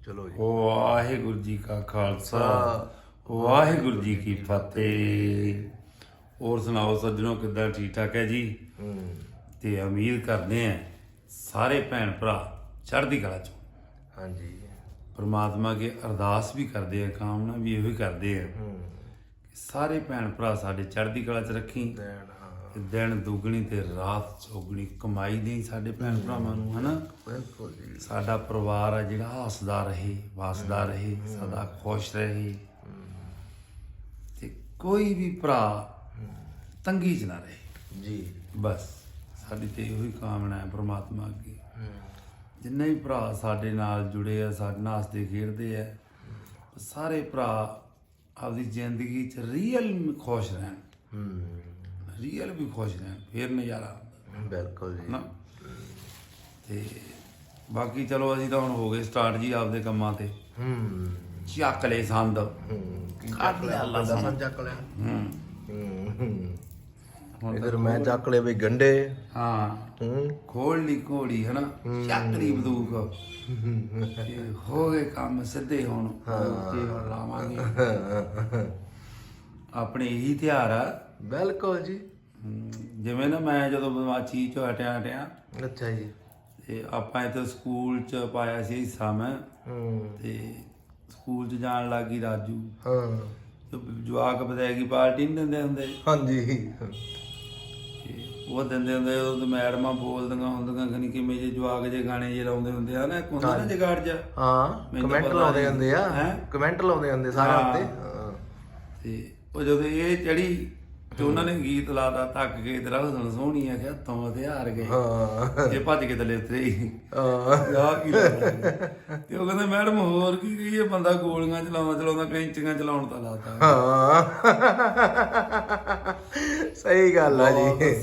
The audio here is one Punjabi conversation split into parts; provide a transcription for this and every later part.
ਚਲੋ ਜੀ। ਵਾਹਿਗੁਰੂ ਜੀ ਕਾ ਖਾਲਸਾ ਵਾਹਿਗੁਰੂ ਜੀ ਕੀ ਫਤਿਹ। ਹੋਰ ਸੁਣਾਓ ਸੱਜਣੋ ਕਿੱਦਾਂ ਠੀਕ ਠਾਕ ਹੈ ਜੀ? ਤੇ ਉਮੀਦ ਕਰਦੇ ਆ ਸਾਰੇ ਭੈਣ ਭਰਾ ਚੜ੍ਹਦੀ ਕਲਾ ਚ ਹਾਂਜੀ। ਪਰਮਾਤਮਾ ਕੇ ਅਰਦਾਸ ਵੀ ਕਰਦੇ ਆ ਕਾਮਨਾ ਵੀ ਇਹੋ ਹੀ ਕਰਦੇ ਆ ਕਿ ਸਾਰੇ ਭੈਣ ਭਰਾ ਸਾਡੇ ਚੜ੍ਹਦੀ ਕਲਾ ਚ ਰੱਖੀ। ਦਿਨ ਦੁੱਗਣੀ ਤੇ ਰਾਤ ਚੌਗਣੀ ਕਮਾਈ ਦੇ ਸਾਡੇ ਭੈਣ ਭਰਾਵਾਂ ਨੂੰ ਹਨਾ? ਬਿਲਕੁਲ ਜੀ। ਸਾਡਾ ਪਰਿਵਾਰ ਆ ਜਿਹੜਾ ਹੱਸਦਾ ਰਹੇ ਵਸਦਾ ਰਹੇ ਸਦਾ ਖੁਸ਼ ਰਹੇ। ਤੇ ਕੋਈ ਵੀ ਭਰਾ ਤੰਗੀ 'ਚ ਨਾ ਰਹੇ। ਜੀ। ਬਸ ਸਾਡੀ ਤੇ ਇਹੋ ਹੀ ਕਾਮਨਾ ਹੈ ਪ੍ਰਮਾਤਮਾ ਅੱਗੇ। ਜਿੰਨੇ ਵੀ ਭਰਾ ਸਾਡੇ ਨਾਲ ਜੁੜੇ ਆ ਸਾਡੇ ਨਾਲ ਹੱਸਦੇ ਖੇਡਦੇ ਆ ਸਾਰੇ ਭਰਾ ਆਪਦੀ ਜ਼ਿੰਦਗੀ 'ਚ ਰੀਅਲ ਖੁਸ਼ ਰਹਿਣ। ਹੂੰ। ਰੀਅਲ ਵੀ ਖੁਸ਼ ਰਹਿਣ ਫੇਰ ਨਜ਼ਾਰਾ ਆਉਂਦਾ। ਬਿਲਕੁਲ ਜੀ। ਨਾ ਤੇ ਬਾਕੀ ਚਲੋ ਅਸੀਂ ਤਾਂ ਹੁਣ ਹੋ ਗਏ ਸਟਾਰਟ ਜੀ ਆਪਦੇ ਕੰਮਾਂ ਤੇ। ਹੂੰ। ਚੱਕ ਲੈ ਸੰਦ। ਹੂੰ ਕੀ ਕੱਢ ਲਿਆ? ਅੱਲਾ ਦਸਾਂ ਚੱਕ ਲਿਆ। ਹੂੰ। ਹੂੰ। ਇਧਰ ਮੈਂ ਚੱਕ ਲਿਆ ਵੀ ਗੰਡੇ। ਹਾਂ। ਹੂੰ। ਖੋਲ ਲਈ ਘੋੜੀ ਹਨਾ? ਚੱਕ ਲਈ ਬੰਦੂਕ। ਹੋ ਗਏ ਕੰਮ ਸਿੱਧੇ ਹੁਣ। ਤੇ ਹੁਣ ਲਾਵਾਂਗੇ। ਆਪਣੇ ਇਹੀ ਤਿਉਹਾਰ ਆ। ਬਿਲਕੁਲ ਜੀ। ਹਮ, ਜਿਵੇਂ ਨਾ ਮੈਂ ਜਦੋਂ ਬਦਮਾਸ਼ੀ ਚੋਂ ਹਟਿਆ ਹਟਿਆ ਅੱਛਾ ਜੀ। ਤੇ ਆਪਾਂ ਇੱਥੇ ਸਕੂਲ ਚ ਪਾਇਆ ਸੀ ਹਿੱਸਾ ਮੈਂ ਹੂੰ ਤੇ ਸਕੂਲ ਚ ਜਾਣ ਲੱਗੀ ਰਾਜੂ। ਹਾਂ। ਤੇ ਜਵਾਕ ਬਤਾਏਗੀ ਪਾਰਟੀ ਨਹੀਂ ਦਿੰਦੇ ਹੁੰਦੇ। ਹਾਂਜੀ। ਤੇ ਉਹ ਦਿੰਦੇ ਹੁੰਦੇ ਉਹ ਤੇ ਮੈਡਮਾਂ ਬੋਲਦੀਆਂ ਹੁੰਦੀਆਂ ਖਨੀ ਕਿਵੇਂ ਜੇ ਜਵਾਕ ਜੇ ਗਾਣੇ ਜੇ ਲਾਉਂਦੇ ਹੁੰਦੇ ਆ ਨਾ ਇੱਕ ਹੁੰਦਾ ਨਾ ਜਗਾੜ ਜਾ ਹਾਂ ਮੈਨੂੰ ਕਮੈਂਟ ਪਤਾ ਲਾਉਂਦੇ। ਹੁੰਦੇ ਆ। ਹੈਂ? ਕਮੈਂਟ ਲਾਉਂਦੇ ਹੁੰਦੇ ਸਾਰਿਆਂ। ਉੱਤੇ। ਹਾਂ। ਤੇ ਉਹ ਜਦੋਂ ਇਹ ਚੜੀ ਤੇ ਉਹਨਾਂ ਨੇ ਗੀਤ ਲਾਦਾ ਥੱਕ ਕੇ ਤੇਰਾ ਹੁਸਨ ਸੋਹਣੀ ਆ ਕਿ ਤੋਂ ਤੇ ਹਾਰ ਗਏ। ਹਾਂ। ਇਹ ਭੱਜ ਕੇ ਥੱਲੇ ਉਤਰੇ ਹੀ। ਹਾਂ। ਆ ਕੀ ਲੱਗਦਾ ਤੇ। ਉਹ ਕਹਿੰਦੇ ਮੈਡਮ ਹੋਰ ਕੀ ਕੀ ਇਹ ਬੰਦਾ ਗੋਲੀਆਂ ਚਲਾਉਂਦਾ ਚਲਾਉਂਦਾ ਕੈਂਚੀਆਂ ਚਲਾਉਣ ਤਾਂ ਲਾਤਾ ਹਾਂ। ਸਹੀ ਗੱਲ ਆ ਜੀ।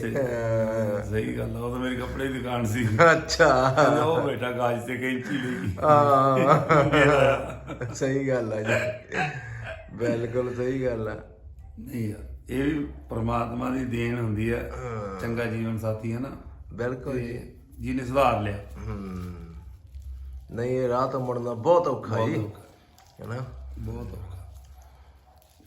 ਸਹੀ। ਗੱਲ ਆ ਉਹ ਤਾਂ ਮੇਰੀ ਕੱਪੜੇ ਦੀ ਦੁਕਾਨ ਸੀ। ਅੱਛਾ। ਉਹ ਬੇਟਾ ਗਾਜ ਤੇ ਕੈਂਚੀ ਲਈ ਹਾਂ। ਸਹੀ ਗੱਲ ਆ ਜੀ। ਬਿਲਕੁਲ ਸਹੀ ਗੱਲ ਆ। ਨਹੀਂ ਯਾਰ। ਇਹ ਵੀ ਪ੍ਰਮਾਤਮਾ ਦੀ ਦੇਣ ਹੁੰਦੀ ਹੈ। ਚੰਗਾ ਜੀਵਨ ਸਾਥੀ ਹੈ ਨਾ ਬਿਲਕੁਲ ਜੀ। ਜਿਹਨੇ ਸੁਧਾਰ ਲਿਆ। ਨਹੀਂ ਇਹ ਰਾਹ ਤੋਂ ਮੁੜਨਾ ਬਹੁਤ ਔਖਾ ਜੀ। ਔਖਾ। ਹੈਨਾ ਬਹੁਤ ਔਖਾ।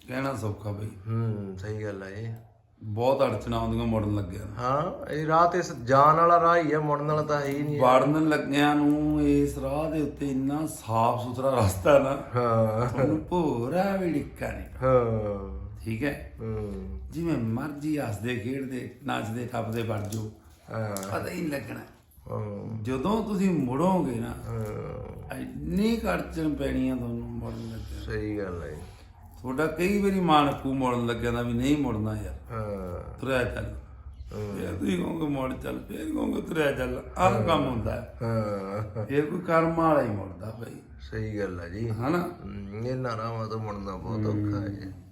ਕਹਿਣਾ ਸੌਖਾ ਬਈ। ਹੂੰ ਸਹੀ ਗੱਲ ਜੀ ਬਹੁਤ ਅੜਚਣਾ ਆਉਂਦੀਆਂ ਮੁੜਨ ਲੱਗਿਆ ਨੂੰ। ਹਾਂ ਇਹ ਰਾਹ ਤੇ ਜਾਣ ਵਾਲਾ ਰਾਹ ਹੀ ਹੈ ਮੁੜਨ ਵਾਲਾ ਤਾਂ ਹੈ ਹੀ ਨਹੀਂ। ਵੜਨ ਲੱਗਿਆਂ ਨੂੰ ਇਸ ਰਾਹ ਦੇ ਉੱਤੇ ਇੰਨਾ ਸਾਫ਼ ਸੁਥਰਾ ਰਸਤਾ ਨਾ। ਹਾਂ। ਤੁਹਾਨੂੰ ਭੋਰਾ ਵੀ ਡਿੱਕਾ ਨਹੀਂ। ਹਾਂ। ਠੀਕ ਹੈ? ਹੂੰ। ਜਿਵੇਂ ਮਰਜ਼ੀ ਹੱਸਦੇ ਖੇਡਦੇ ਨੱਚਦੇ ਟੱਪਦੇ ਵੜ ਜਾਓ। ਹਾਂ। ਪਤਾ ਹੀ ਨਹੀਂ ਲੱਗਣਾ। ਹਾਂ। ਜਦੋਂ ਤੁਸੀਂ ਮੁੜੋਗੇ ਨਾ ਇੰਨੀ ਕੜਚਣ ਪੈਣੀ ਆ ਤੁਹਾਨੂੰ ਮੁੜਨ ਲੱਗਿਆ। ਸਹੀ ਗੱਲ ਹੈ। ਤੁਹਾਡਾ ਕਈ ਵਾਰੀ ਮਨ ਕੂ ਮੁੜਨ ਲੱਗਿਆ ਨਾ ਵੀ ਨਹੀਂ ਮੁੜਨਾ ਯਾਰ। ਹਾਂ। ਤੁਰਿਆ ਚੱਲ। ਫੇਰ ਤੁਸੀਂ ਕਹੋਗੇ ਮੁੜ ਚੱਲ ਫੇਰ ਕਹੋਗੇ ਤੁਰਿਆ ਚੱਲ। ਆਹ ਕੰਮ ਹੁੰਦਾ। ਹੈ। ਹਾਂ ਇਹ ਕੋਈ ਕਰਮ ਵਾਲਾ ਹੀ ਮੁੜਦਾ ਬਈ। ਸਹੀ ਗੱਲ ਹੈ ਜੀ। ਹਨਾ? ਹਮ, ਇਹਨਾਂ ਰਾਹਾਂ ਤੋਂ ਮੁੜਨਾ ਬਹੁਤ ਔਖਾ ਹੈ।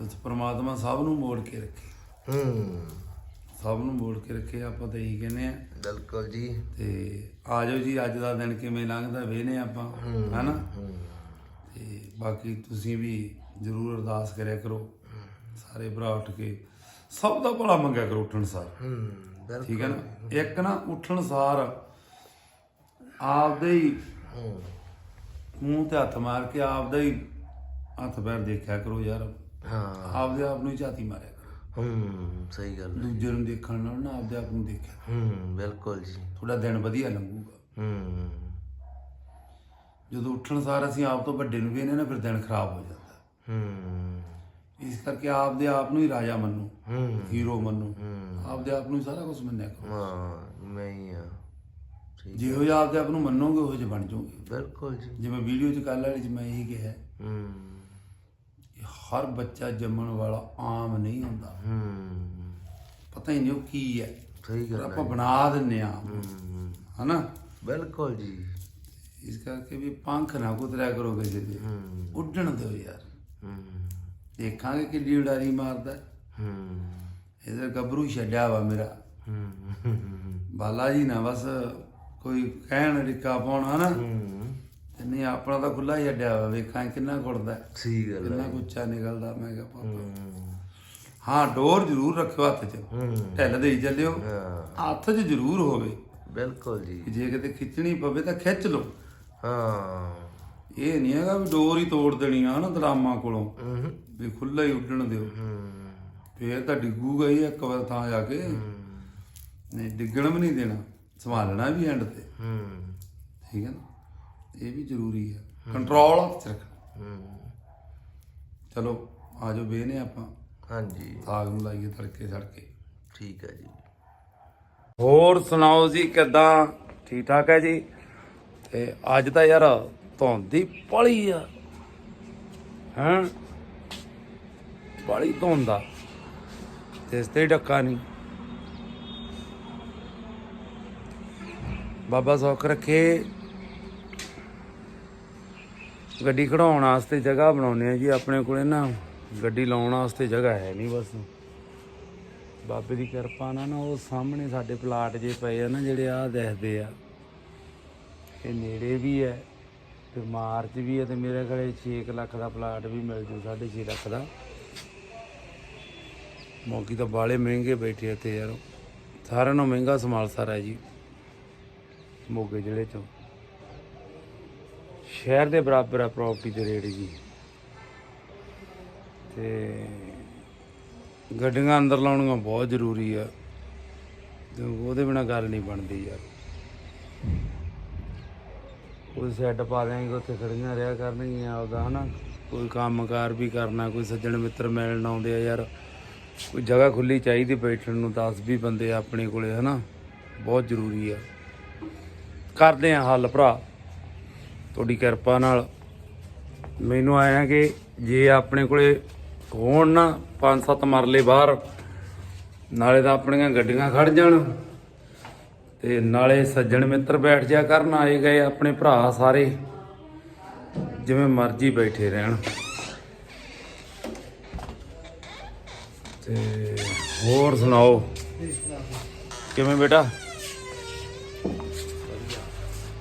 ਉਸ ਪ੍ਰਮਾਤਮਾ ਸਭ ਨੂੰ ਮੋੜ ਕੇ ਰੱਖੇ। ਹੂੰ। ਸਭ ਨੂੰ ਮੋੜ ਕੇ ਰੱਖੇ ਆਪਾਂ ਤਾਂ ਇਹੀ ਕਹਿੰਦੇ ਆ ਬਿਲਕੁਲ ਜੀ। ਤੇ ਆ ਜਾਓ ਜੀ ਅੱਜ ਦਾ ਦਿਨ ਕਿਵੇਂ ਲੰਘਦਾ ਵੇਨੇ ਆਪਾਂ ਹਨਾ? ਤੇ ਬਾਕੀ ਤੁਸੀਂ ਵੀ ਜਰੂਰ ਅਰਦਾਸ ਕਰਿਆ ਕਰੋ ਸਾਰੇ ਭਰਾ ਉੱਠ ਕੇ। ਸਭ ਦਾ ਭਲਾ ਮੰਗਿਆ ਕਰੋ ਉੱਠਣ ਸਾਰ। ਹੂੰ ਬਿਲਕੁਲ। ਠੀਕ ਹੈ ਨਾ? ਇੱਕ ਨਾ ਉੱਠਣ ਸਾਰ ਆਪਦੇ ਹੀ ਹੂੰ। ਮੂੰਹ ਤੇ ਹੱਥ ਮਾਰ ਕੇ ਆਪਦਾ ਹੀ ਹੱਥ ਪੈਰ ਦੇਖਿਆ ਕਰੋ ਯਾਰ। ਹਾਂ। ਆਪਦੇ ਆਪ ਨੂੰ ਹੀ ਝਾਤੀ ਮਾਰਿਆ ਹੂੰ ਸਹੀ ਗੱਲ ਹੈ। ਦੂਜੇ ਨੂੰ ਦੇਖਣ ਨਾਲ ਨਾ ਆਪਦੇ ਆਪ ਨੂੰ ਦੇਖਿਆ ਹੂੰ ਬਿਲਕੁਲ ਜੀ। ਤੁਹਾਡਾ ਦਿਨ ਵਧੀਆ ਲੰਘੂਗਾ। ਹੂੰ। ਜਦੋਂ ਉੱਠਣ ਸਾਰ ਅਸੀਂ ਆਪ ਤੋਂ ਵੱਡੇ ਨੂੰ ਵੇਖਨੇ ਨਾ ਫਿਰ ਦਿਨ ਖਰਾਬ ਹੋ ਜਾਂਦਾ। ਹੂੰ। ਇਸ ਕਰਕੇ ਆਪਦੇ ਆਪ ਨੂੰ ਹੀ ਰਾਜਾ ਮੰਨੋ ਹੂੰ। ਹੀਰੋ ਮੰਨੋ। ਹੂੰ। ਆਪਦੇ ਆਪ ਨੂੰ ਹੀ ਸਾਰਾ ਕੁਝ ਮੰਨਿਆ ਕਰੋ। ਹਾਂ ਮੈਂ ਹੀ ਆ। ਠੀਕ ਜਿਹੋ ਜਿਹਾ ਆਪਦੇ ਆਪ ਨੂੰ ਮੰਨੋਗੇ ਉਹੋ ਜਿਹੇ ਬਣ ਜਾਓਗੇ। ਬਿਲਕੁਲ ਜੀ। ਜਿਵੇਂ ਵੀਡੀਓ 'ਚ ਕੱਲ੍ਹ ਵਾਲੀ 'ਚ ਮੈਂ ਇਹੀ ਕਿਹਾ। ਹੂੰ। ਹਰ ਬੱਚਾ ਜੰਮਣ ਵਾਲਾ ਆਮ ਨਹੀਂ ਹੁੰਦਾ। ਹੂੰ। ਪਤਾ ਹੀ ਨਹੀਂ ਉਹ ਕੀ ਹੈ। ਸਹੀ ਗੱਲ ਹੈ ਆਪਾਂ ਬਣਾ ਦਿੰਨੇ ਆ ਹੂੰ। ਹਨਾ? ਬਿਲਕੁਲ ਜੀ। ਇਸ ਕਰਕੇ ਵੀ ਪੰਖ ਨਾ ਕੁਤਰਿਆ ਕਰੋ ਕਿਸੇ ਦੇ। ਹੂੰ। ਉੱਡਣ ਦਿਓ ਯਾਰ। ਹੂੰ। ਦੇਖਾਂਗੇ ਕਿੱਡੀ ਉਡਾਰੀ ਮਾਰਦਾ ਹੂੰ। ਇਧਰ ਗੱਭਰੂ ਛੱਡਿਆ ਵਾ ਮੇਰਾ। ਹੂੰ। ਬਾਲਾ ਜੀ ਨਾ ਬਸ ਕੋਈ ਕਹਿਣ ਰਿਕਾ ਪਾਉਣਾ ਨਾ ਹੂੰ। ਨਹੀਂ ਆਪਣਾ ਤਾਂ ਖੁੱਲਾ ਹੀ ਛੱਡਿਆ ਵਾ ਵੇਖਾਂ ਕਿੰਨਾ ਕੁੜਦਾ ਸਹੀ ਗੱਲ ਹੈ। ਕਿੰਨਾ ਕੁੱਚਾ ਨਿਕਲਦਾ ਮੈਂ ਕਿਹਾ ਪਾਪਾ। ਹੂੰ। ਡੋਰ ਜ਼ਰੂਰ ਰੱਖਿਓ ਹੱਥ 'ਚ। ਢਿੱਲ ਦੇਈ ਚੱਲਿਓ। ਹਾਂ। ਹੱਥ 'ਚ ਜ਼ਰੂਰ ਹੋਵੇ। ਬਿਲਕੁਲ ਜੀ। ਕਿ ਜੇ ਕਿਤੇ ਖਿੱਚਣੀ ਪਵੇ ਤਾਂ ਖਿੱਚ ਲਓ। ਹਾਂ। ਇਹ ਨਹੀਂ ਹੈਗਾ ਵੀ ਡੋਰ ਹੀ ਤੋੜ ਦੇਣੀ ਆ ਨਾ ਦਰਾਮਾਂ ਕੋਲੋਂ। ਵੀ ਖੁੱਲਾ ਹੀ ਉੱਡਣ ਦਿਓ। ਫੇਰ ਤਾਂ ਡਿੱਗੂਗਾ ਹੀ ਇੱਕ ਵਾਰ ਥਾਂ ਜਾ ਕੇ। ਨਹੀਂ ਡਿੱਗਣ ਵੀ ਨਹੀਂ ਦੇਣਾ। ਸੰਭਾਲਣਾ ਵੀ ਐਂਡ ਤੇ। ਹੂੰ। ਠੀਕ ਹੈ ਨਾ? ਇਹ ਵੀ ਜ਼ਰੂਰੀ ਹੈ। ਕੰਟਰੋਲ ਹੱਥ 'ਚ ਰੱਖਣਾ। ਹੂੰ ਚਲੋ ਆਜੋ ਵੇਨੇ ਆਪਾਂ। ਹਾਂਜੀ। ਸਾਗ ਨੂੰ ਲਾਈਏ ਤੜਕੇ ਸੜਕੇ। ਠੀਕ ਹੈ ਜੀ। ਹੋਰ ਸੁਣਾਓ ਜੀ ਕਿਦਾਂ? ਠੀਕ ਠਾਕ ਹੈ ਜੀ? ਤੇ ਅੱਜ ਤਾਂ ਯਾਰ ਧੁੰਦੀ ਪਲੀ ਆ। ਹਾਂ? ਬੜੀ ਧੁੰਦਾ ਤੇ ਇਸ ਤੇ ਡੱਕਾ ਨਹੀਂ। ਬਾਬਾ ਸੌਖ ਰੱਖੇ। ਗੱਡੀ ਖੜਾਉਣ ਵਾਸਤੇ ਜਗ੍ਹਾ ਬਣਾਉਨੇ ਆ ਜੀ, ਆਪਣੇ ਕੋਲੇ ਨਾ ਗੱਡੀ ਲਾਉਣ ਵਾਸਤੇ ਜਗ੍ਹਾ ਹੈ ਨਹੀਂ ਬਸ। ਬਾਬੇ ਦੀ ਕਿਰਪਾ ਨਾਲ ਨਾ ਉਹ ਸਾਹਮਣੇ ਸਾਡੇ ਪਲਾਟ ਜੇ ਪਏ ਆ ਨਾ ਜਿਹੜੇ ਆ ਦਿਖਦੇ ਆ, ਇਹ ਨੇੜੇ ਵੀ ਹੈ ਤੇ ਮਾਰਚ ਵੀ ਹੈ ਤੇ ਮੇਰੇ ਕੋਲੇ 6 ਲੱਖ ਦਾ ਪਲਾਟ ਵੀ ਮਿਲ ਜੂ 6.5 ਲੱਖ ਦਾ। ਮੌਕੀ ਤਾਂ ਬਾਲੇ ਮਹਿੰਗੇ ਬੈਠੇ ਇੱਥੇ ਯਾਰ, ਸਾਰਿਆਂ ਨੂੰ ਮਹਿੰਗਾ ਸਮਾਲ ਸਾਰਾ ਜੀ, ਮੋਗੇ ਜ਼ਿਲ੍ਹੇ ਚੋਂ। ਸ਼ਹਿਰ ਦੇ ਬਰਾਬਰ ਆ ਪ੍ਰਾਪਰਟੀ ਦੇ ਰੇਟ ਜੀ। ਤੇ ਗੱਡੀਆਂ ਅੰਦਰ ਲਾਉਣੀਆਂ ਬਹੁਤ ਜ਼ਰੂਰੀ ਆ। ਤੇ ਉਹਦੇ ਬਿਨਾ ਗੱਲ ਨਹੀਂ ਬਣਦੀ ਯਾਰ। ਕੋਈ ਸੈੱਟ ਪਾ ਦੇਂਗੇ ਉੱਥੇ ਖੜੀਆਂ ਰਿਹਾ ਕਰਨਗੀਆਂ ਆਪਦਾ, ਹਨਾ? ਕੋਈ ਕੰਮਕਾਰ ਵੀ ਕਰਨਾ, ਕੋਈ ਸੱਜਣ ਮਿੱਤਰ ਮਿਲਣ ਆਉਂਦੇ ਆ ਯਾਰ। ਕੋਈ ਜਗ੍ਹਾ ਖੁੱਲੀ ਚਾਹੀਦੀ ਬੈਠਣ ਨੂੰ 10 20 ਬੰਦੇ ਆਪਣੇ ਕੋਲੇ, ਹਨਾ? ਬਹੁਤ ਜ਼ਰੂਰੀ ਆ। ਕਰਦੇ ਆ ਹੱਲ ਭਰਾ। ਤੁਹਾਡੀ ਕਿਰਪਾ ਨਾਲ। ਮੈਨੂੰ ਆਇਆ ਕਿ ਜੇ ਆਪਣੇ ਕੋਲੇ ਹੋਣ ਨਾ, ਪੰਜ ਸੱਤ ਮਰਲੇ ਬਾਹਰ, ਨਾਲੇ ਤਾਂ ਆਪਣੀਆਂ ਗੱਡੀਆਂ ਖੜ ਜਾਣ। ਤੇ ਨਾਲੇ ਸੱਜਣ ਮਿੱਤਰ ਬੈਠ ਜਾ ਕਰਨ, ਆਏ ਗਏ ਆਪਣੇ ਭਰਾ ਸਾਰੇ। ਜਿਵੇਂ ਮਰਜ਼ੀ ਬੈਠੇ ਰਹਿਣ। ਤੇ ਹੋਰ ਸੁਣਾਓ? ਕਿਵੇਂ ਬੇਟਾ?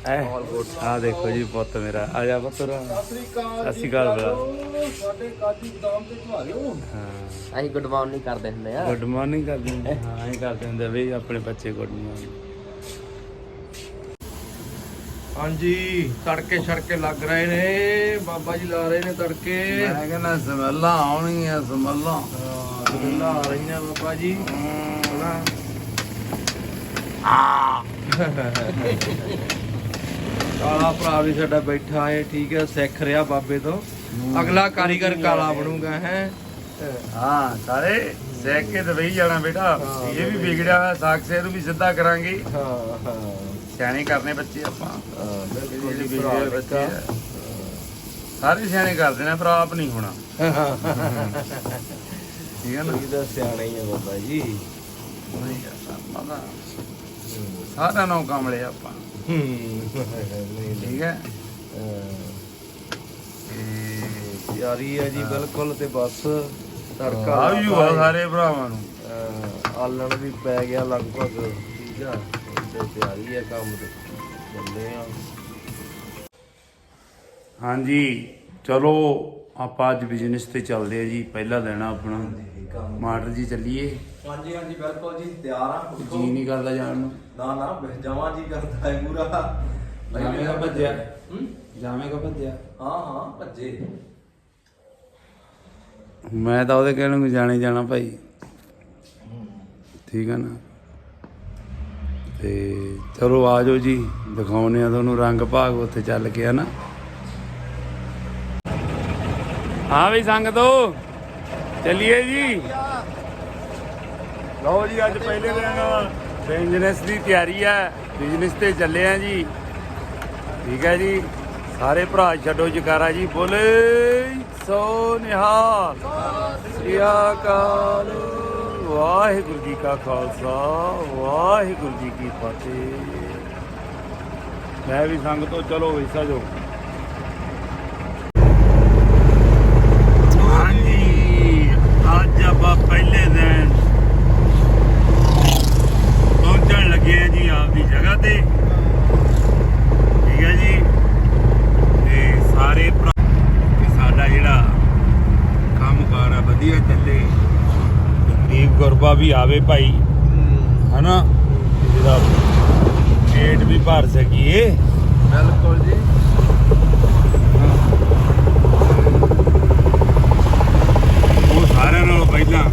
ਆ ਦੇਖੋ ਜੀ ਪੁੱਤ ਮੇਰਾ। ਆ ਜਾ ਪੁੱਤ ਰਾ ਸਤਿ ਸ਼੍ਰੀ ਅਕਾਲ ਬਰਾ ਸਾਡੇ ਕਾਜੂ ਬਦਾਮ ਤੇ ਘਵਾ ਦਿਓ ਹਾਂ। ਅਸੀਂ ਗੁੱਡ ਮਾਰਨਿੰਗ ਕਰਦੇ ਹੁੰਦੇ ਆ। ਗੁੱਡ ਮਾਰਨਿੰਗ ਕਰਦੇ ਹੁੰਦੇ ਹਾਂ ਇਹ ਕਰਦੇ ਹੁੰਦੇ ਵੀ ਆਪਣੇ ਬੱਚੇ ਗੁੱਡ ਮਾਰਨਿੰਗ ਹਾਂਜੀ ਤੜਕੇ ਛੜਕੇ ਲੱਗ ਰਹੇ ਨੇ। ਬਾਬਾ ਜੀ ਲਾ ਰਹੇ ਨੇ ਤੜਕੇ। ਮੈਂ ਕਹਿੰਦਾ ਸਮੱਲਾਂ ਆਉਣਗੀਆਂ ਸਮੱਲਾਂ। ਗੱਲਾਂ ਆ ਰਹੀਆਂ ਬਾਬਾ ਜੀ। ਹਨਾ ਕਾਲਾ ਭਰਾ ਵੀ ਸਾਡਾ ਬੈਠਾ ਹੈ ਠੀਕ ਹੈ ਸਿੱਖ ਰਿਹਾ ਬਾਬੇ ਤੋਂ। ਅਗਲਾ ਕਾਰੀਗਰ ਕਾਲਾ ਬਣੂਗਾ ਹੈ? ਹਾਂ ਸਾਰੇ ਸਹਿ ਕੇ ਵਹੀ ਜਾਣਾ ਬੇਟਾ। ਇਹ ਵੀ ਵਿਗੜਿਆ ਹੋਇਆ ਸਾਖਸੇ ਨੂੰ ਵੀ ਸਿੱਧਾ ਕਰਾਂਗੇ। ਹਾਂ ਹਾਂ। ਸਿਆਣੇ ਕਰਨੇ ਬੱਚੇ ਆਪਾਂ। ਬਿਲਕੁਲ ਵਿਗੜੇ ਬੱਚੇ ਆ। ਸਾਰੇ ਸਿਆਣੇ ਕਰਦੇ ਨੇ ਪਰ ਆਪ ਨਹੀਂ ਹੋਣਾ। ਠੀਕ ਹੈ ਨਾ? ਇਹਦਾ ਸਿਆਣਾ ਹੀ ਹੈ ਬਾਬਾ ਜੀ। ਨਹੀਂ ਯਾਰ, ਆਪਾਂ ਤਾਂ ਸਾਰਿਆਂ ਨੂੰ ਕਮਲੇ ਆਪਾਂ। ਨਹੀਂ ਠੀਕ ਹੈ। ਤੇ ਤਿਆਰੀ ਹੈ ਜੀ ਬਿਲਕੁਲ ਤੇ ਬਸ ਤੜਕਾ ਆ ਵੀ ਹੋਆ ਸਾਰੇ ਭਰਾਵਾਂ ਨੂੰ। ਅਹ ਆਲਣ ਵੀ ਪੈ ਗਿਆ ਲਗਭਗ ਠੀਕ ਆ। ਤੇ ਤਿਆਰੀ ਹੈ ਕੰਮ ਤੇ। ਚੱਲੇ ਆ ਹਾਂਜੀ ਚਲੋ ਆਪਾਂ ਅੱਜ ਬਿਜ਼ਨਸ ਤੇ ਚੱਲਦੇ ਆ ਜੀ। ਪਹਿਲਾ ਆ ਆਪਣਾ। ਮਾਟਰ ਜੀ ਚੱਲੀਏ। ਹਾਂਜੀ ਹਾਂਜੀ ਬਿਲਕੁਲ ਜੀ ਤਿਆਰ ਆ ਜੀ ਨਹੀਂ ਕਰਦਾ ਜਾਣ ਨੂੰ। ਨਾ ਨਾ ਜਾਵਾਂ ਜੀ ਕਰਦਾ ਹੈ ਪੂਰਾ। ਜਾਵੇਂਗਾ ਭੱਜਿਆ। ਹੂੰ? ਜਾਵੇਂਗਾ ਭੱਜਿਆ। ਹਾਂ ਹਾਂ ਭੱਜੇ। ਮੈਂ ਤਾਂ ਉਹਦੇ ਕਹਿਣ ਨੂੰ ਜਾਣੇ ਜਾਣਾ ਭਾਈ। ਠੀਕ ਹੈ ਨਾ? ਤੇ ਚਲੋ ਆਜੋ ਜੀ ਦਿਖਾਉਨੇ ਆ ਤੁਹਾਨੂੰ ਰੰਗ ਭਾਗ ਉੱਥੇ ਚੱਲ ਕੇ ਹਨਾ? ਹਾਂ ਵੀ ਸੰਗ ਦੋ ਚੱਲੀਏ ਜੀ। ਲਓ ਜੀ, ਅੱਜ ਪਹਿਲੇ ਦਿਨ ਬਿਜ਼ਨਸ ਦੀ ਤਿਆਰੀ ਹੈ ਬਿਜ਼ਨਸ ਤੇ ਚੱਲੇ ਆ ਜੀ। ਠੀਕ ਹੈ ਜੀ, ਸਾਰੇ ਭਰਾ ਛੱਡੋ ਜਕਾਰਾ ਜੀ, ਬੋਲੇ ਸੋ ਨਿਹਾਲ। ਸ੍ਰੀ ਅਕਾਲ। ਵਾਹਿਗੁਰੂ ਜੀ ਕਾ ਖਾਲਸਾ, ਵਾਹਿਗੁਰੂ ਜੀ ਕੀ ਫਤਿਹ। ਮੈਂ ਵੀ ਸੰਗ ਤੋਂ ਚਲੋ ਹਿੱਸਾ ਜੋ। ਵਧੀਆ ਚੱਲੇ। ਗਰੀਬ ਗੁਰਬਾ ਵੀ ਆਵੇ ਭਾਈ। ਹਨਾ? ਜਿਹਦਾ ਪੇਟ ਵੀ ਭਰ ਸਕੀਏ। ਬਿਲਕੁਲ ਜੀ। ਉਹ ਸਾਰਿਆਂ ਨਾਲੋਂ ਪਹਿਲਾਂ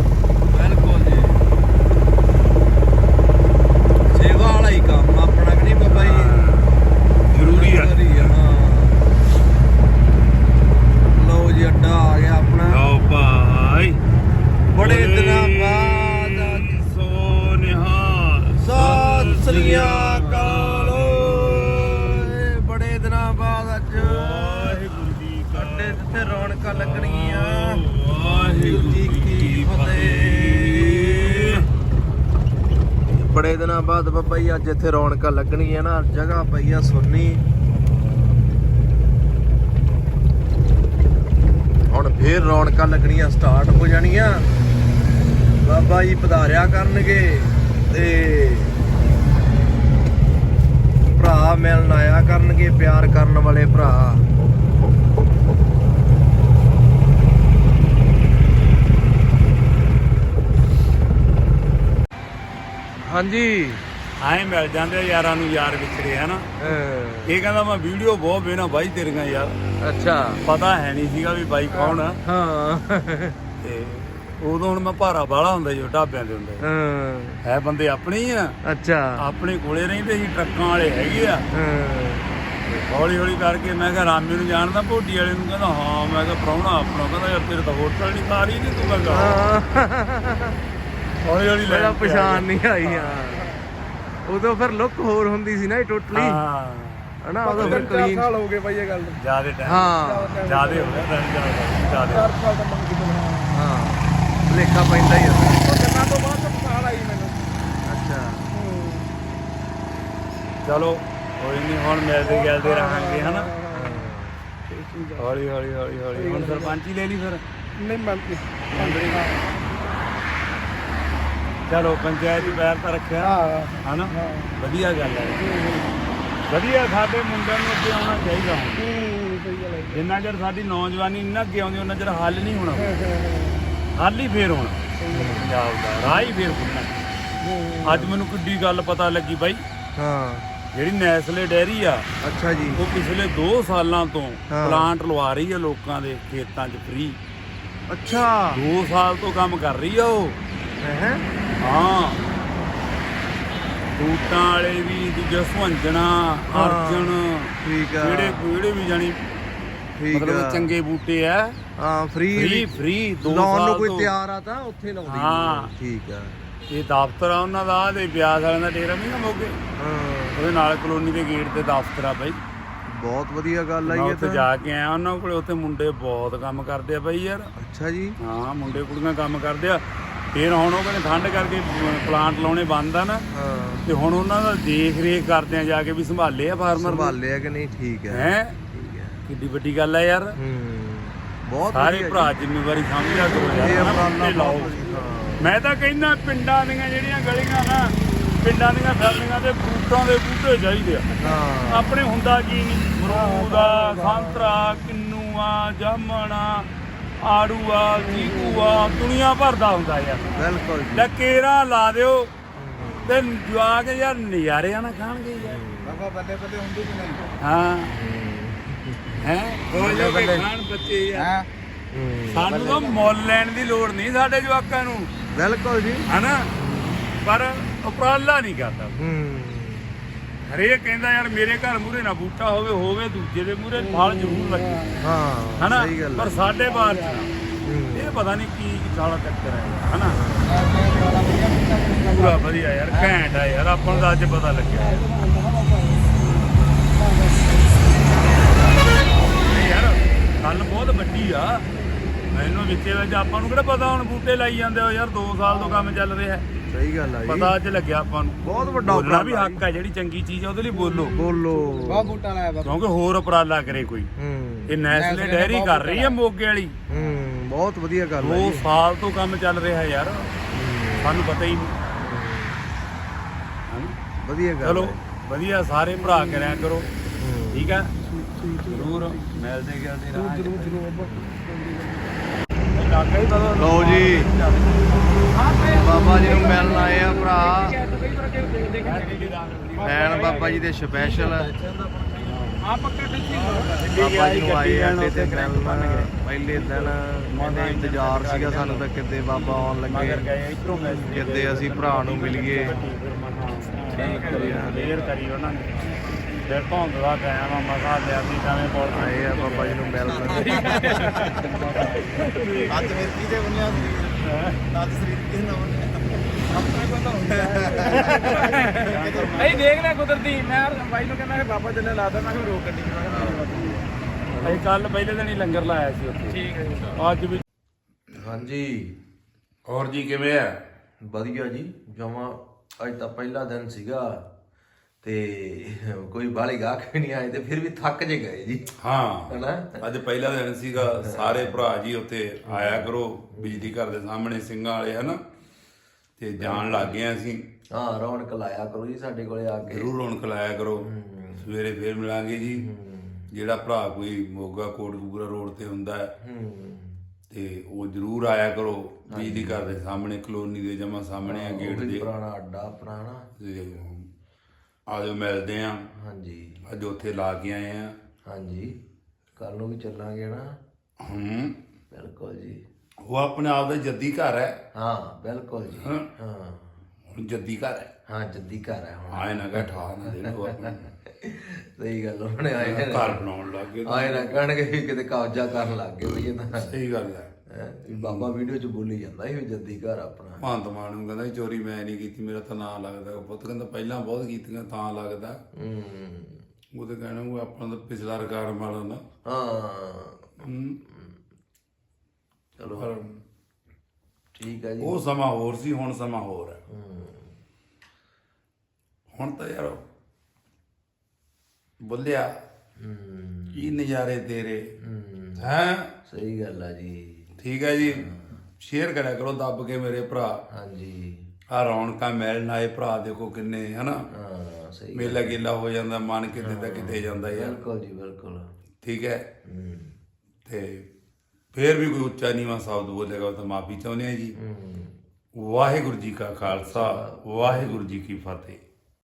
ਲੱਗਣਗੀਆਂ ਵਾਹਿਗੁਰੂ ਜੀ ਕੀ ਫਤਿਹ। ਬੜੇ ਦਿਨਾਂ ਬਾਅਦ ਬਾਬਾ ਜੀ, ਅੱਜ ਇੱਥੇ ਰੌਣਕਾਂ ਲੱਗਣਗੀਆਂ ਨਾ, ਜਗ੍ਹਾ ਪਈ ਆ ਸੁੰਨੀ। ਹੁਣ ਫੇਰ ਰੌਣਕਾਂ ਲੱਗਣੀਆਂ ਸਟਾਰਟ ਹੋ ਜਾਣੀਆਂ। ਬਾਬਾ ਜੀ ਪਧਾਰਿਆ ਕਰਨਗੇ ਤੇ ਭਰਾ ਮਿਲਣ ਆਇਆ ਕਰਨਗੇ, ਪਿਆਰ ਕਰਨ ਵਾਲੇ ਭਰਾ। ਹਾਂਜੀ। ਐਂ ਮਿਲ ਜਾਂਦੇ ਯਾਰਾਂ ਨੂੰ ਯਾਰ ਵਿਚਰੇ ਹਨਾ? ਇਹ ਕਹਿੰਦਾ ਮੈਂ ਵੀਡੀਓ ਬਹੁਤ ਵੇਣਾ ਬਾਈ ਤੇਰੀਆਂ ਯਾਰ। ਅੱਛਾ। ਪਤਾ ਹੈ ਨਹੀਂ ਸੀਗਾ ਵੀ ਬਾਈ ਕੌਣ ਆ। ਹਾਂ। ਤੇ ਉਦੋਂ ਹੁਣ ਮੈਂ ਭਾਰਾ ਬਾਲਾ ਹੁੰਦਾ ਜੋ ਢਾਬਿਆਂ ਦੇ ਹੁੰਦੇ। ਹਾਂ। ਹੈ ਬੰਦੇ ਆਪਣੇ ਹੀ ਆ। ਅੱਛਾ। ਆਪਣੇ ਕੋਲੇ ਰਹਿੰਦੇ ਸੀ ਟਰੱਕਾਂ ਵਾਲੇ ਹੈਗੇ ਆ। ਹਾਂ। ਹੌਲੀ ਹੌਲੀ ਕਰਕੇ ਮੈਂ ਕਿਹਾ ਰਾਮੇ ਨੂੰ ਜਾਣਦਾ ਭੋਡੀ ਵਾਲੇ ਨੂੰ ਕਹਿੰਦਾ ਹਾਂ ਮੈਂ ਕਿਹਾ ਪ੍ਰਾਹੁਣਾ ਆਪਣਾ। ਕਹਿੰਦਾ ਯਾਰ ਤੇਰੇ ਤਾਂ ਹੋਟਲ ਨਹੀਂ ਰਹੀ ਨਹੀਂ ਤੂੰ ਕਹਿੰਦਾ ਹੌਲੀ ਹੌਲੀ ਲੈ ਬੜਾ ਪਛਾਣ ਨਹੀਂ ਆਈ ਹਾਂ। ਉਦੋਂ ਫਿਰ ਲੁੱਕ ਹੋਰ ਹੁੰਦੀ ਸੀ ਨਾ ਇਹ ਟੋਟਲੀ। ਹਾਂ। ਹਨਾ ਉਦੋਂ ਫਿਰ ਕਲੀਨ ਹੋ ਗਏ ਬਾਈ ਇਹ ਗੱਲ। ਜਿਆਦੇ ਟਾਈਮ ਹਾਂ। ਜਿਆਦੇ ਹੋ ਗਿਆ ਤਾਂ ਜਿਆਦੇ। ਚਾਰ ਸਾਲ ਦਾ ਮੰਗ ਕੇ ਬਣਾ ਹਾਂ। ਲੇਖਾ ਪੈਂਦਾ ਹੀ ਆ। ਉਹ ਜਨਾ ਤੋਂ ਬਾਅਦ ਤਾਂ ਪਛਾਣ ਆਈ ਮੈਨੂੰ। ਅੱਛਾ। ਚਲੋ ਕੋਈ ਨਹੀਂ ਹੁਣ ਮਿਲਦੇ ਗਿਲਦੇ ਰਹਾਂਗੇ ਹਨਾ। ਹੌਲੀ ਹੌਲੀ ਹੌਲੀ ਹੌਲੀ। ਹੁਣ ਸਰਪੰਚ ਹੀ ਲੈ ਲਈ ਫਿਰ? ਨਹੀਂ ਮੰਨਦੀ ਚਲੋ ਪੰਚਾਇਤ ਪੈਰ ਤਾਂ ਰੱਖਿਆ। ਹਾਂ ਹਨਾ? ਵਧੀਆ ਗੱਲ ਹੈ। ਵਧੀਆ ਸਾਡੇ ਮੁੰਡਿਆਂ ਨੂੰ ਅੱਗੇ ਆਉਣਾ ਚਾਹੀਦਾ ਹੁਣ। ਜਿੰਨਾ ਚਿਰ ਸਾਡੀ ਨੌਜਵਾਨੀ ਨਹੀਂ ਨਾ ਅੱਗੇ ਆਉਂਦੀ ਉਹਨਾਂ ਚਿਰ ਹੱਲ ਨਹੀਂ ਹੋਣਾ। ਹੱਲ ਹੀ ਫੇਰ ਹੋਣਾ। ਪੰਜਾਬ ਦਾ ਰਾਹ ਹੀ ਫੇਰ ਖੁੱਲਣਾ ਅੱਜ ਮੈਨੂੰ ਕਿੱਡੀ ਗੱਲ ਪਤਾ ਲੱਗੀ ਬਾਈ। ਹਾਂ। ਜਿਹੜੀ ਨੈਸਲੇ ਡੈਰੀ ਆ ਅੱਛਾ ਜੀ। ਉਹ ਪਿਛਲੇ 2 ਸਾਲਾਂ ਤੋਂ ਹਾਂ। ਪਲਾਂਟ ਲਵਾ ਰਹੀ ਆ ਲੋਕਾਂ ਦੇ ਖੇਤਾਂ 'ਚ ਫ੍ਰੀ ਅੱਛਾ। 2 ਸਾਲ ਤੋਂ ਕੰਮ ਕਰ ਰਹੀ ਆ ਉਹ। ਹੈ? ਹਾਂ। ਬੂਟਾਂ ਵਾਲੇ ਵੀ ਦੂਜੇ ਸੁਹੰਜਣਾ ਹਾਂ। ਅਰਜਨ ਠੀਕ ਆ। ਜਿਹੜੇ ਜਿਹੜੇ ਵੀ ਜਾਨੀ ਠੀਕ ਮਤਲਬ ਆ। ਚੰਗੇ ਬੂਟੇ ਆ। ਹਾਂ ਫ੍ਰੀ ਫ੍ਰੀ ਫ੍ਰੀ 2 ਲਾਉਣ ਸਾਲ ਨੂੰ ਕੋਈ ਤੋਂ। ਤਿਆਰ ਆ ਤਾਂ ਉੱਥੇ ਲਾਉਂਦੀ ਹਾਂ। ਠੀਕ ਆ। ਇਹ ਦਫ਼ਤਰ ਆ ਉਹਨਾਂ ਦਾ ਤੇ ਬਿਆਸ ਵਾਲਿਆਂ ਦਾ ਡੇਰਾ ਨਹੀਂ ਨਾ ਮੋਗੇ। ਹਾਂ। ਉਹਦੇ ਨਾਲ ਕਲੋਨੀ ਦੇ ਗੇਟ ਤੇ ਦਫ਼ਤਰ ਆ ਬਾਈ। ਬਹੁਤ ਵਧੀਆ ਗੱਲ ਆ ਮੈਂ ਇਹ ਉੱਥੇ ਤਾਂ। ਜਾ ਕੇ ਆਇਆ ਉਹਨਾਂ ਕੋਲੇ ਉੱਥੇ ਮੁੰਡੇ ਬਹੁਤ ਕੰਮ ਕਰਦੇ ਆ ਬਾਈ ਯਾਰ। ਅੱਛਾ ਜੀ। ਹਾਂ ਮੁੰਡੇ ਕੁੜੀਆਂ ਕੰਮ ਕਰਦੇ ਆ। ਫਿਰ ਹੁਣ ਉਹ ਕਹਿੰਦੇ ਠੰਡ ਕਰਕੇ ਪਲਾਂਟ ਲਾਉਣੇ ਬੰਦ ਆ ਨਾ। ਹਾਂ। ਤੇ ਹੁਣ ਉਹਨਾਂ ਦਾ ਦੇਖ ਰੇਖ ਕਰਦੇ ਆ ਜਾ ਕੇ ਵੀ ਸੰਭਾਲੇ ਆ ਫਾਰਮਰ ਸੰਭਾਲਿਆ ਕਿ ਨਹੀਂ? ਠੀਕ ਹੈ ਹੈ? ਠੀਕ ਹੈ ਕਿੱਡੀ ਵੱਡੀ ਗੱਲ ਆ ਯਾਰ। ਹੂੰ। ਬਹੁਤ ਸਾਰੇ ਵਧੀਆ ਭਰਾ ਜ਼ਿੰਮੇਵਾਰੀ ਸਮਝਿਆ ਕਰੋ। ਯਾਰ ਇਹ ਹਨਾ, ਬੂਟੇ ਲਾਓ। ਮੈਂ ਤਾਂ ਕਹਿੰਦਾ ਪਿੰਡਾਂ ਦੀਆਂ ਜਿਹੜੀਆਂ ਗਲੀਆਂ ਨਾ ਪਿੰਡਾਂ ਦੀਆਂ ਫੈਮਲੀਆਂ ਦੇ ਬੂਟਾਂ ਦੇ ਬੂਟੇ ਚਾਹੀਦੇ ਆ। ਹਾਂ। ਆਪਣੇ ਹੁੰਦਾ ਕੀ? ਨਹੀਂ ਅਮਰੂਦ ਆ ਸੰਤਰਾ ਕਿੰਨੂ ਆ ਜਾਮਣ ਆ ਆੜੂ ਆ ਚੀਕੂ ਆ ਦੁਨੀਆ ਭਰ ਦਾ ਹੁੰਦਾ ਯਾਰ। ਬਿਲਕੁਲ ਜੀ। ਲੈ ਕੇਰਾ ਲਾ ਦਿਓ ਤੇ ਜਵਾ ਕੇ ਯਾਰ ਨਜ਼ਾਰੇ ਆ ਨਾ ਖਾਣਗੇ ਯਾਰ। ਬਾਬਾ ਬੱਲੇ ਬੱਲੇ ਹੁੰਦੀ ਕਿ ਨਹੀਂ? ਹਾਂ। ਹੈ। ਬੋਲੋ ਕੇ ਖਾਣ ਬੱਚੇ ਯਾਰ। ਸਾਨੂੰ ਤਾਂ ਮੁੱਲ ਲੈਣ ਦੀ ਲੋੜ ਨਹੀਂ ਸਾਡੇ ਜਵਾਕਾਂ ਨੂੰ। ਬਿਲਕੁਲ ਜੀ। ਹਨਾ? ਪਰ ਉਪਰਾਲਾ ਨਹੀਂ ਕਰਦਾ। ਹੂੰ। ਹਰੇਕ ਕਹਿੰਦਾ ਯਾਰ ਮੇਰੇ ਘਰ ਮੂਰੇ ਨਾ ਬੂਟਾ ਹੋਵੇ ਹੋਵੇ ਦੂਜੇ ਦੇ ਮੂਰੇ ਫਲ ਜ਼ਰੂਰ ਲੱਗੇ। ਹਾਂ ਹਨਾ? ਸਹੀ ਗੱਲ ਪਰ ਸਾਡੇ ਬਾਹਰ ਚ ਨਾ। ਇਹ ਪਤਾ ਨਹੀਂ ਕੀ ਸਾਲਾ ਚੱਕਰ ਹੈ ਹਨਾ? ਪੂਰਾ ਵਧੀਆ ਯਾਰ ਘੈਂਟ ਆ ਯਾਰ ਆਪਾਂ ਨੂੰ ਤਾਂ ਅੱਜ ਪਤਾ ਲੱਗਿਆ। ਨਹੀਂ ਯਾਰ ਗੱਲ ਬਹੁਤ ਵੱਡੀ ਆ। ਮੈਨੂੰ ਵਿੱਚੇ ਵਿੱਚ ਆਪਾਂ ਨੂੰ ਕਿਹੜਾ ਪਤਾ ਹੁਣ ਬੂਟੇ ਲਾਈ ਜਾਂਦੇ ਹੋ ਯਾਰ 2 ਸਾਲ ਤੋਂ ਕੰਮ ਚੱਲ ਰਿਹਾ। ਹੈ। ਸਹੀ ਗੱਲ ਆ ਜੀ। ਪਤਾ ਅੱਜ ਲੱਗਿਆ ਆਪਾਂ ਨੂੰ। ਬਹੁਤ ਵੱਡਾ ਬੋਲਣਾ ਵੀ ਹੱਕ ਆ ਜਿਹੜੀ ਚੰਗੀ ਚੀਜ਼ ਆ ਉਹਦੇ ਲਈ ਬੋਲੋ। ਬੋਲੋ। ਬਹੁਤ ਬੂਟਾ ਲਾਇਆ ਬਾਬਾ। ਕਿਉਂਕਿ ਹੋਰ ਉਪਰਾਲਾ ਕਰੇ ਕੋਈ। ਹੂੰ। ਇਹ ਨੈਸਲੇ ਡੈਰੀ ਕਰ ਰਹੀ ਆ ਮੋਗੇ ਵਾਲੀ। ਹੂੰ ਬਹੁਤ ਵਧੀਆ ਗੱਲ ਹੈ 2 ਜੀ। ਸਾਲ ਤੋਂ ਕੰਮ ਚੱਲ ਰਿਹਾ ਯਾਰ। ਸਾਨੂੰ ਪਤਾ ਹੀ ਨਹੀਂ। ਵਧੀਆ ਗੱਲ ਚਲੋ ਹੈ ਵਧੀਆ ਸਾਰੇ ਭਰਾ ਕਰਿਆ ਕਰੋ। ਹੂੰ। ਠੀਕ ਆ? ਜ਼ਰੂਰ ਮਿਲਦੇ ਗਿਲਦੇ ਰਹਾਂਗੇ ਜਰੂਰ ਜਰੂਰ ਬਾਬਾ ਹੀ ਲਓ ਜੀ। ਬਾਬਾ ਜੀ ਨੂੰ ਮਿਲਣ ਆਏ ਆ ਭਰਾ। ਐਨ ਬਾਬਾ ਜੀ ਦੇ ਸਪੈਸ਼ਲ ਆ ਪੱਕਾ ਟੱਚੀ ਬਾਬਾ ਜੀ ਨੂੰ ਆਏ ਆ ਤੇ ਮਿਲਣ। ਪਹਿਲੇ ਦਿਨ ਕਹਿੰਦੇ ਇੰਤਜ਼ਾਰ ਸੀਗਾ ਸਾਨੂੰ ਤਾਂ ਕਿਤੇ ਬਾਬਾ ਆਉਣ ਲੱਗੇ। ਕਿਤੇ ਅਸੀਂ ਭਰਾ ਨੂੰ ਮਿਲੀਏ। ਦੇਰ ਕਰੀ ਉਹਨਾਂ ਨੇ ਫਿਰ ਧੌਂਦ ਗਿਆ ਮੈਂ ਮਸਾ ਲਿਆ ਸੀ ਕਾਵੇਂ ਕੋਲ ਆਏ ਆ ਬਾਬਾ ਜੀ ਨੂੰ ਮਿਲਣ। ਅੱਜ ਮੇਰੇ ਕੀ ਬੰਨਿਆ ਸੀ ਅੱਜ ਸਰੀਰ ਕਿਸ ਨਾਲ ਬੰਨਿਆ ਆਪਣੇ ਕੋਲ ਤਾਂ ਹੁੰਦਾ ਨਹੀਂ ਦੇਖ ਲੈ ਕੁਦਰਤੀ ਮੈਂ ਬਾਈ ਨੂੰ ਕਹਿੰਦਾ ਕਿ ਬਾਬਾ ਜੱਲੇ ਲਾਦਾ ਮੈਂ ਕਿਹਾ ਰੋਕ ਗੱਡੀ ਮੈਂ ਕਿਹਾ ਅਸੀਂ ਕੱਲ ਪਹਿਲੇ ਦਿਨ ਹੀ ਲੰਗਰ ਲਾਇਆ ਸੀ ਉੱਥੇ। ਠੀਕ ਹੈ ਜੀ। ਅੱਜ ਵੀ ਹਾਂਜੀ। ਹੋਰ ਜੀ ਕਿਵੇਂ ਆ? ਵਧੀਆ ਜੀ। ਜਮਾ ਅੱਜ ਤਾਂ ਪਹਿਲਾ ਦਿਨ ਸੀਗਾ। ਤੇ ਕੋਈ ਬਾਲੀ ਗਾਹਕ ਵੀ ਨਹੀਂ ਆਏ ਤੇ ਫਿਰ ਵੀ ਥੱਕ ਜੇ ਗਏ ਜੀ। ਹਾਂ ਹਨਾ? ਅੱਜ ਪਹਿਲਾ ਦਿਨ ਸੀਗਾ ਸਾਰੇ ਭਰਾ ਜੀ ਉੱਥੇ ਆਇਆ ਕਰੋ ਬਿਜਲੀ ਘਰ ਦੇ ਸਾਹਮਣੇ ਸਿੰਘਾਂ ਵਾਲੇ ਹਨਾ? ਤੇ ਜਾਣ ਲੱਗ ਗਏ ਅਸੀਂ। ਹਾਂ ਰੌਣਕ ਲਾਇਆ ਕਰੋ ਜੀ ਸਾਡੇ ਕੋਲੇ ਆ ਕੇ। ਜ਼ਰੂਰ ਰੌਣਕ ਲਾਇਆ ਕਰੋ। ਸਵੇਰੇ ਫੇਰ ਮਿਲਾਂਗੇ ਜੀ। ਜਿਹੜਾ ਭਰਾ ਕੋਈ ਮੋਗਾ ਕੋਟਕਪੂਰਾ ਰੋਡ ਤੇ ਹੁੰਦਾ ਹੈ ਤੇ ਉਹ ਜ਼ਰੂਰ ਆਇਆ ਕਰੋ। ਬਿਜਲੀ ਘਰ ਦੇ ਸਾਹਮਣੇ ਕਲੋਨੀ ਦੇ ਜਮਾ ਸਾਹਮਣੇ ਆ ਗੇਟ ਦੇ। ਪੁਰਾਣਾ ਅੱਡਾ ਪੁਰਾਣਾ। ਆਜੋ ਮਿਲਦੇ ਆ। ਹਾਂਜੀ। ਅੱਜ ਉੱਥੇ ਲਾ ਕੇ ਆਏ ਆ। ਹਾਂਜੀ। ਕੱਲ ਨੂੰ ਵੀ ਚੱਲਾਂਗੇ ਨਾ। ਹੂੰ। ਬਿਲਕੁਲ ਜੀ। ਉਹ ਆਪਣੇ ਆਪ ਦਾ ਜੱਦੀ ਘਰ ਹੈ। ਹਾਂ ਬਿਲਕੁਲ ਜੀ। ਹਾਂ। ਹਾਂ। ਹੁਣ ਜੱਦੀ ਘਰ ਹੈ। ਹਾਂ ਜੱਦੀ ਘਰ ਹੈ ਹੁਣ। ਆਏ ਨਾ ਠਾ ਨਾ ਦੇਣ ਉਹ ਆਪਣਾ। ਸਹੀ ਗੱਲ ਉਹਨੇ ਆਏ ਨੇ। ਘਰ ਬਣਾਉਣ ਲੱਗ ਗਏ। ਆਏ ਨਾ ਕਹਿਣਗੇ ਵੀ ਕਿਤੇ ਕਬਜ਼ਾ ਕਰਨ ਲੱਗ ਗਏ ਵੀ ਇਹ ਤਾਂ। ਸਹੀ ਗੱਲ ਹੈ। ਹੈਂ, ਵੀ ਬਾਬਾ ਵੀਡੀਓ ਚ ਬੋਲੀ ਜਾਂਦਾ ਇਹ ਵੀ ਜੱਦੀ ਘਰ ਆਪਣਾ। ਮਹੰਤ ਮਾਨ ਨੂੰ ਕਹਿੰਦਾ ਸੀ, ਚੋਰੀ ਮੈਂ ਨਹੀਂ ਕੀਤੀ ਮੇਰਾ ਤਾਂ ਨਾਂ ਲੱਗਦਾ ਪੁੱਤ ਕਹਿੰਦਾ ਪਹਿਲਾਂ ਬਹੁਤ ਕੀਤੀਆਂ ਤਾਂ ਲੱਗਦਾ। ਹੂੰ। ਉਹ ਤੇ ਕਹਿਣਾ ਉਹ ਆਪਣਾ ਤਾਂ ਪਿਛਲਾ ਰਿਕਾਰਡ ਮਾੜਾ ਨਾ। ਹਾਂ। ਚਲੋ। ਪਰ ਠੀਕ ਹੈ ਜੀ। ਉਹ ਸਮਾਂ ਹੋਰ ਸੀ ਹੁਣ ਸਮਾਂ ਹੋਰ ਹੈ। ਹੂੰ। ਹੁਣ ਤਾਂ ਯਾਰ ਬੋਲਿਆ ਹੂੰ। ਕੀ ਨਜ਼ਾਰੇ ਤੇਰੇ। ਹੂੰ। ਹੈ? ਸਹੀ ਗੱਲ ਆ ਜੀ। ਠੀਕ ਹੈ ਜੀ। ਸ਼ੇਅਰ ਕਰਿਆ ਕਰੋ ਦੱਬ ਕੇ ਮੇਰੇ ਭਰਾ। ਹਾਂਜੀ। ਆ ਰੌਣਕਾਂ ਮਿਲਣ ਆਏ ਭਰਾ ਦੇਖੋ ਕਿੰਨੇ ਹਨਾ? ਹਾਂ ਸਹੀ ਮੇਲਾ ਗੇਲਾ ਹੋ ਜਾਂਦਾ ਮਨ ਕਿਤੇ ਤਾਂ ਕਿਤੇ ਜਾਂਦਾ ਯਾਰ ਬਿਲਕੁਲ ਜੀ ਬਿਲਕੁਲ। ਠੀਕ ਹੈ। ਤੇ ਫੇਰ ਵੀ ਕੋਈ ਉੱਚਾ ਨੀਵਾਂ ਸ਼ਬਦ ਬੋਲੇਗਾ ਤਾਂ ਮਾਫੀ ਚਾਹੁੰਦੇ ਆ ਜੀ। ਵਾਹਿਗੁਰੂ ਜੀ ਕਾ ਖਾਲਸਾ ਵਾਹਿਗੁਰੂ ਜੀ ਕੀ ਫਤਿਹ।